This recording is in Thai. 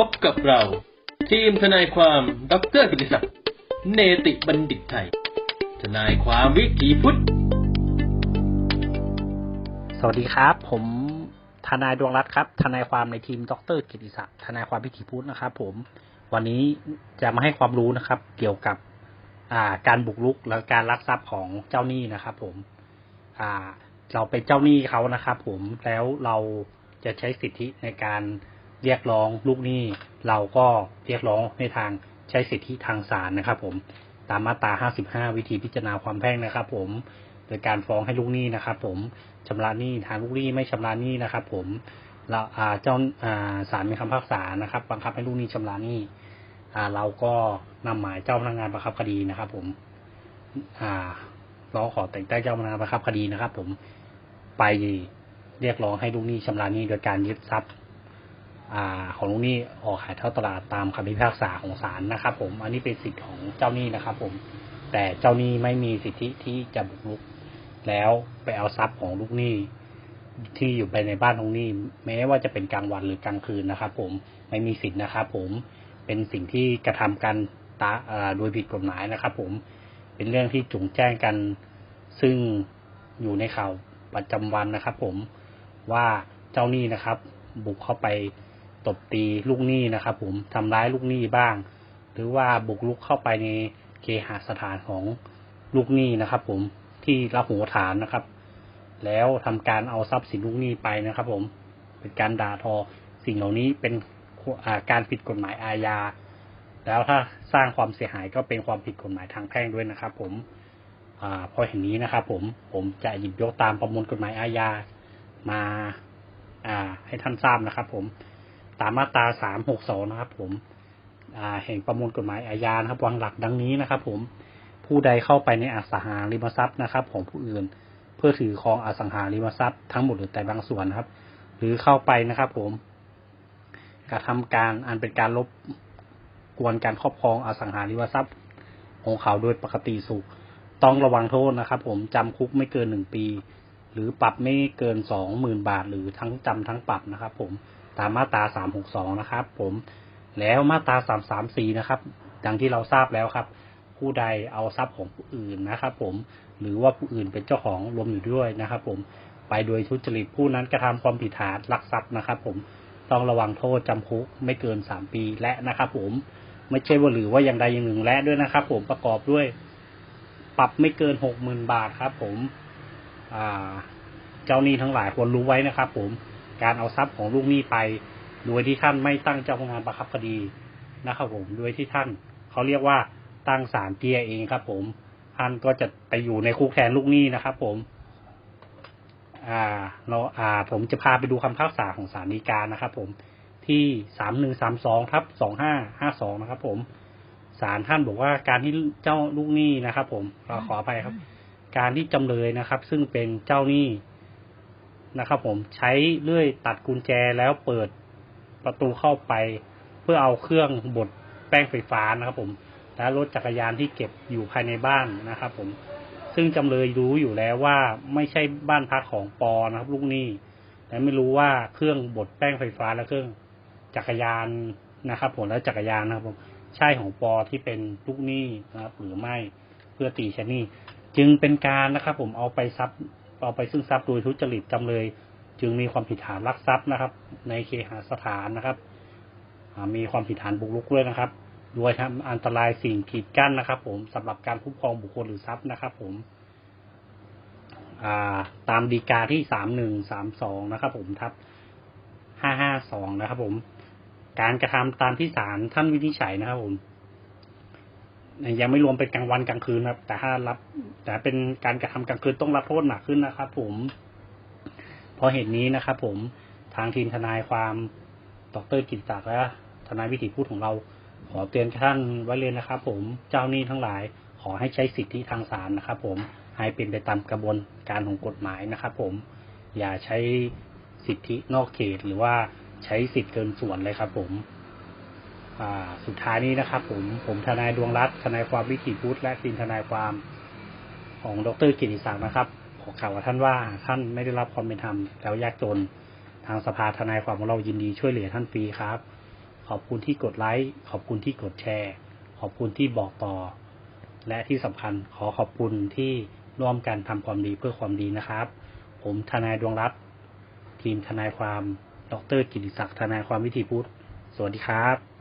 พบกับเรา ทีมทนายความดรกิติศักดิ์เนติบัณฑิตไทย ทนายความวิถีพุทธ สวัสดีครับ ผมทนายดวงรัตน์ครับ ทนายความในทีมดรกิติศักดิ์ทนายความพิถีพุทธนะครับ ผมวันนี้จะมาให้ความรู้นะครับ เกี่ยวกับอ่าการบุกรุกและการลักทรัพย์ของเจ้าหนี้นะครับผมอ่าเราเป็นเจ้าหนี้เขานะครับผมแล้วเราจะใช้สิทธิในการ เรียกร้องลูกหนี้เราก็เรียกร้องในทางใช้สิทธิทางศาลนะครับ ผมตามมาตรา 55 วิธีพิจารณาความแพ่งนะครับ ผมโดยการฟ้องให้ลูกหนี้นะครับ ผมชำระหนี้ทางลูกหนี้ไม่ชำระหนี้นะครับ ผมเราเจ้าศาลมีคำพิพากษานะครับ บังคับให้ลูกหนี้ชำระหนี้เราก็นำหมายเจ้าพนักงานบังคับคดีนะครับ ผมร้องขอแต่งตั้งเจ้าพนักงานบังคับคดีนะครับ ผมไปเรียกร้องให้ลูกหนี้ชำระหนี้โดยการยึดทรัพย์ ของลูกหนี้ออกขายเท่าตลาดตามคำพิพากษาของศาลนะครับผมอันนี้เป็นสิทธิ์ของเจ้าหนี้นะครับผมแต่เจ้าหนี้ไม่มีสิทธิที่จะบุกรุก แล้วไปเอาทรัพย์ของลูกหนี้ที่อยู่ไปในบ้านของหนี้ แม้ว่าจะเป็นกลางวันหรือกลางคืนนะครับ ผมไม่มีสิทธินะครับผมเป็นสิ่งที่กระทำกันตาโดยผิดกฎหมายนะครับ ผมเป็นเรื่องที่จุงแจ้งกันซึ่งอยู่ในข่าวประจำวันนะครับ ผมว่าเจ้าหนี้นะครับ บุกเข้าไป ตบตีลูกหนี้นะครับผมทำร้ายลูกหนี้บ้าง หรือว่าบุกรุกเข้าไปในเคหสถานของลูกหนี้นะครับ ผมที่รับหัวฐานนะครับ แล้วทำการเอาทรัพย์สินลูกหนี้ไปนะครับ ผมเป็นการด่าทอสิ่งเหล่านี้เป็นการผิดกฎหมายอาญาแล้วถ้าสร้างความเสียหายก็เป็นความผิดกฎหมายทางแพ่งด้วยนะครับ ผมอ่าเพราะเห็นนี้นะครับผมผมจะหยิบยกตามประมวลกฎหมายอาญามา อ่า ให้ท่านทราบนะครับ ผม ตามมาตราสามหกสองนะครับ ผมแห่งประมวลกฎหมายอาญานะครับวางหลักดังนี้นะครับ ผมผู้ใดเข้าไปในอสังหาริมทรัพย์นะครับ ของผู้อื่น เพื่อถือครองอสังหาริมทรัพย์ทั้งหมดหรือแต่บางส่วนนะครับ หรือเข้าไปนะครับ ผมกระทำการอันเป็นการลบกวนการครอบครองอสังหาริมทรัพย์ ของเขาโดยปกติสุข ต้องระวังโทษนะครับ ผมจำคุกไม่เกินหนึ่งปี หรือปรับไม่เกินสองหมื่นบาท หรือทั้งจำทั้งปรับนะครับ ผมตามมาตราสามหกสองนะครับ ผมแล้วมาตราสามสามสี่นะครับดังที่เราทราบแล้วครับ ผู้ใดเอาทรัพย์ของผู้อื่นนะครับ ผมหรือว่าผู้อื่นเป็นเจ้าของรวมอยู่ด้วยนะครับ ผมไปโดยทุจริตผู้นั้นกระทำความผิดฐานลักทรัพย์นะครับ ผมต้องระวังโทษจำคุกไม่เกินสามปีและนะครับ ผมไม่ใช่ว่าหรือว่าอย่างใดอย่างหนึ่งและด้วยนะครับ ผมประกอบด้วย ปรับไม่เกินหกหมื่นบาทครับ ผม เจ้าหนี้ทั้งหลายควรรู้ไว้นะครับ ผมการเอาทรัพย์ของลูกหนี้ไป โดยที่ท่านไม่ตั้งเจ้าพนักงานประคับคดีนะครับ ผมโดยที่ท่านเขาเรียกว่าตั้งศาลเตี้ยเองครับ ผมท่านก็จะไปอยู่ในคุกแทนลูกหนี้นะครับ ผม อ่าเราอ่า ผมจะพาไปดูคำพิพากษาของศาลฎีกานะครับ ผมที่สามหนึ่งสามสองทับสองห้าห้าสองนะครับ ผมศาลท่านบอกว่าการที่เจ้าลูกหนี้นะครับ ผมเราขออภัยครับ การที่จำเลยนะครับ ซึ่งเป็นเจ้าหนี้นะครับ ผมใช้เลื่อยตัดกุญแจแล้วเปิดประตูเข้าไป เพื่อเอาเครื่องบดแป้งไฟฟ้านะครับ ผมและรถจักรยานที่เก็บอยู่ภายในบ้านนะครับ ผม ซึ่งจำเลยรู้อยู่แล้วว่าไม่ใช่บ้านพักของปอนะครับ ลูกหนี้และไม่รู้ว่าเครื่องบดแป้งไฟฟ้าและเครื่องจักรยานนะครับ ผมและจักรยานนะครับผมใช่ของปอที่เป็นลูกหนี้นะครับ หรือไม่เพื่อตีชนี้ จึงเป็นการนะครับผมเอาไปทรัพย์เอาไปซึ่งทรัพย์โดยทุจริตจำเลย จึงมีความผิดฐานลักทรัพย์นะครับ ในเคหสถานนะครับมีความผิดฐานบุกรุกด้วยนะครับ โดยทำอันตรายสิ่งกีดกั้นนะครับ ผมสำหรับการคุ้มครองบุคคลหรือทรัพย์นะครับ ผมาตามดีกาที่สามหนึ่งสามสองนะครับ ผมทับห้าห้าสองนะครับ ผม การกระทำตามที่ศาลท่านวินิจฉัยนะครับ ผม ยังไม่รวมเป็นกลางวันกลางคืนครับ แต่ถ้ารับ แต่เป็นการกระทำกลางคืนต้องรับโทษหนักขึ้นนะครับ ผมเพราะเหตุนี้นะครับผมทางทีมทนายความดรกิตศักและทนายวิถีพูดของเรา ขอเตือนท่านไว้เลยนะครับ ผมเจ้าหนี้ทั้งหลาย ขอให้ใช้สิทธิทางศาลนะครับ ผมให้เป็นไปตามกระบวนการของกฎหมายนะครับ ผมอย่าใช้สิทธินอกเขตหรือว่าใช้สิทธิเกินส่วนเลยครับ ผม สุดท้ายนี้นะครับ ผมผมทนายดวงรัตน์ทนายความวิถีพุทธและทีมทนายความของดรกิติศักดิ์นะครับ ขอข่าวว่าท่านว่าท่านไม่ได้รับความเป็นธรรมแล้วยากจนทางสภาทนายความของเรายินดีช่วยเหลือท่านฟรีครับ ขอบคุณที่กดไลค์ขอบคุณที่กดแชร์ ขอบคุณที่บอกต่อ และที่สำคัญขอขอบคุณที่ร่วมกันทำความดีเพื่อความดีนะครับ ผมทนายดวงรัตน์ทีมทนายความ ดรกิติศักดิ์ทนายความวิถีพุทธสวัสดีครับ